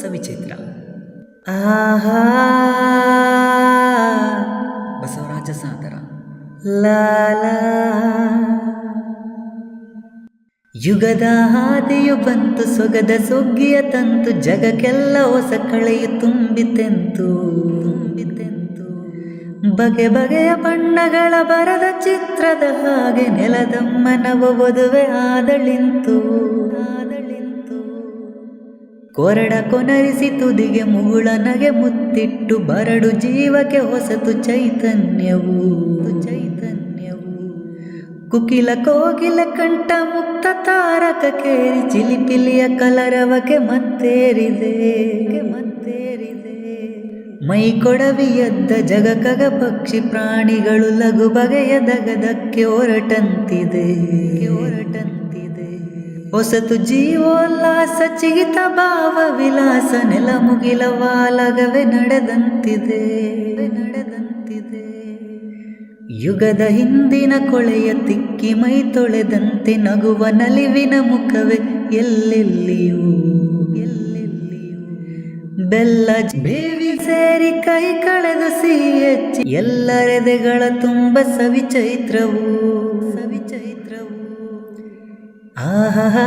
ಸವಿಚೈತ್ರ. ಆಹಾ. ಬಸವರಾಜ ಸಾದರ. ಲಾಲಾ ಯುಗದ ಹಾದಿಯು ಬಂತು, ಸೊಗದ ಸುಗ್ಗಿಯ ತಂತು, ಜಗಕ್ಕೆಲ್ಲ ಹೊಸ ಕಳೆಯು ತುಂಬಿತೆಂತು. ತುಂಬಿತೆಂತು. ಬಗೆ ಬಗೆಯ ಬಣ್ಣಗಳ ಬರದ ಚಿತ್ರದ ಹಾಗೆ ನೆಲದಮ್ಮನವ ವಧುವೆ ಆದಳಿಂತು. ಆದಳಿಂತು. ಕೊರಡ ಕೊನರಿಸಿ ತುದಿಗೆ ಮುಗುಳ ನಗೆ ಮುತ್ತಿಟ್ಟು ಬರಡು ಜೀವಕ್ಕೆ ಹೊಸತು ಚೈತನ್ಯವು. ಚೈತನ್ಯವು. ಕುಕಿಲ ಕೋಗಿಲ ಕಂಠ ಮುಕ್ತ ತಾರಕ ಕೇರಿ ಚಿಲಿಪಿಲಿಯ ಕಲರವಕ್ಕೆ ಮತ್ತೇರಿದೆ. ಮತ್ತೇರಿದೆ. ಮೈ ಕೊಡವಿಯದ್ದ ಜಗ ಜಗಕಗ ಪಕ್ಷಿ ಪ್ರಾಣಿಗಳು ಲಘು ಬಗೆಯ ದಗದಕ್ಕೆ ಹೊರಟಂತಿದೆ. ಹೊರಟಂತಿದೆ ಹೊಸತು ಜೀವೋಲ್ಲಾಸ, ಚಿಗಿತ ಭಾವ, ವಿಲಾಸ, ನೆಲ ಮುಗಿಲ ವಾಲಗವೇ ನಡೆದಂತಿದೆ ನಡೆದಂತಿದೆ. ಯುಗದ ಹಿಂದಿನ ಕೊಳೆಯ ತಿಕ್ಕಿ ಮೈ ತೊಳೆದಂತೆ ನಗುವ ನಲಿವಿನ ಮುಖವೇ ಎಲ್ಲೆಲ್ಲಿಯೂ. ಬೆಲ್ಲ ಬೇವಿ ಸೇರಿ ಕೈ ಕಳೆದು ಸಿಹಿ ಹೆಚ್ಚಿ ಎಲ್ಲರೆದೆಗಳ ತುಂಬ ಸವಿ ಚೈತ್ರವು ಸವಿ ಚೈತ್ರವು ಆಹಾ.